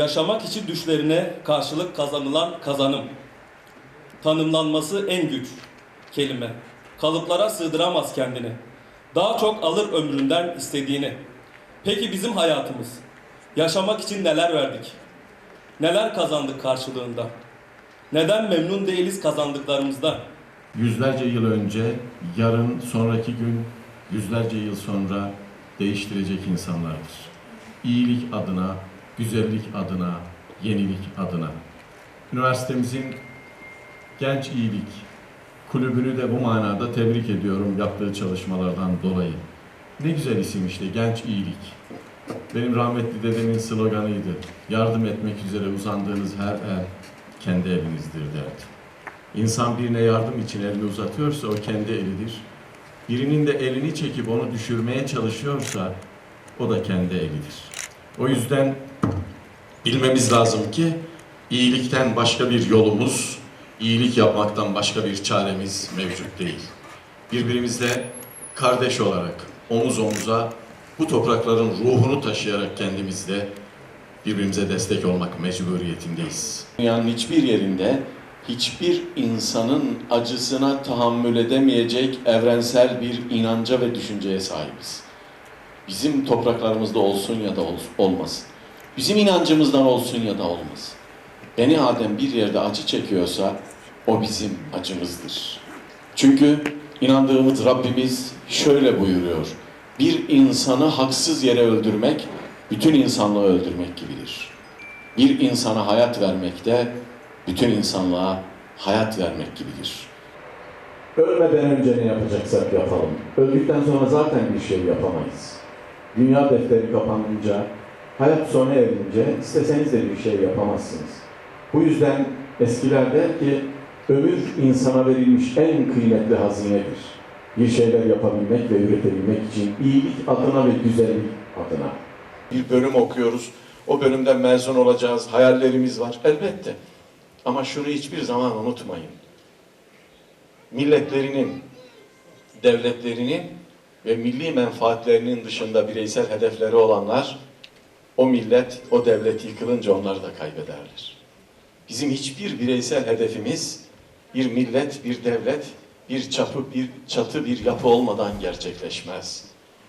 yaşamak için düşlerine karşılık kazanılan kazanım. Tanımlanması en güç kelime. Kalıplara sığdıramaz kendini. Daha çok alır ömründen istediğini. Peki bizim hayatımız? Yaşamak için neler verdik? Neler kazandık karşılığında? Neden memnun değiliz kazandıklarımızdan? Yüzlerce yıl önce, yarın, sonraki gün, yüzlerce yıl sonra değiştirecek insanlardır. İyilik adına, güzellik adına, yenilik adına. Üniversitemizin Genç İyilik Kulübünü de bu manada tebrik ediyorum yaptığı çalışmalardan dolayı. Ne güzel isim işte, Genç İyilik. Benim rahmetli dedemin sloganıydı. Yardım etmek üzere uzandığınız her el kendi elinizdir derdi. İnsan birine yardım için elini uzatıyorsa o kendi elidir. Birinin de elini çekip onu düşürmeye çalışıyorsa o da kendi elidir. O yüzden bilmemiz lazım ki iyilikten başka bir yolumuz, iyilik yapmaktan başka bir çaremiz mevcut değil. Birbirimizle kardeş olarak omuz omuza bu toprakların ruhunu taşıyarak kendimizde birbirimize destek olmak mecburiyetindeyiz. Dünyanın hiçbir yerinde hiçbir insanın acısına tahammül edemeyecek evrensel bir inanca ve düşünceye sahibiz. Bizim topraklarımızda olsun ya da ol- olmasın. Bizim inancımızdan olsun ya da olmasın. Beni Adem bir yerde acı çekiyorsa o bizim acımızdır. Çünkü inandığımız Rabbimiz şöyle buyuruyor. Bir insanı haksız yere öldürmek, bütün insanlığı öldürmek gibidir bir insana hayat vermek de bütün insanlığa hayat vermek gibidir. Ölmeden önce ne yapacaksak yapalım. Öldükten sonra zaten bir şey yapamayız. Dünya defteri kapanınca, hayat sona erince isteseniz de bir şey yapamazsınız. Bu yüzden eskiler der ki, ömür insana verilmiş en kıymetli hazinedir. Bir şeyler yapabilmek ve üretebilmek için iyilik adına ve güzellik adına. Bir bölüm okuyoruz, o bölümden mezun olacağız, hayallerimiz var elbette. Ama şunu hiçbir zaman unutmayın. Milletlerinin, devletlerinin ve milli menfaatlerinin dışında bireysel hedefleri olanlar, o millet, o devlet yıkılınca onları da kaybederler. Bizim hiçbir bireysel hedefimiz bir millet, bir devlet, bir çapı, bir çatı, bir yapı olmadan gerçekleşmez.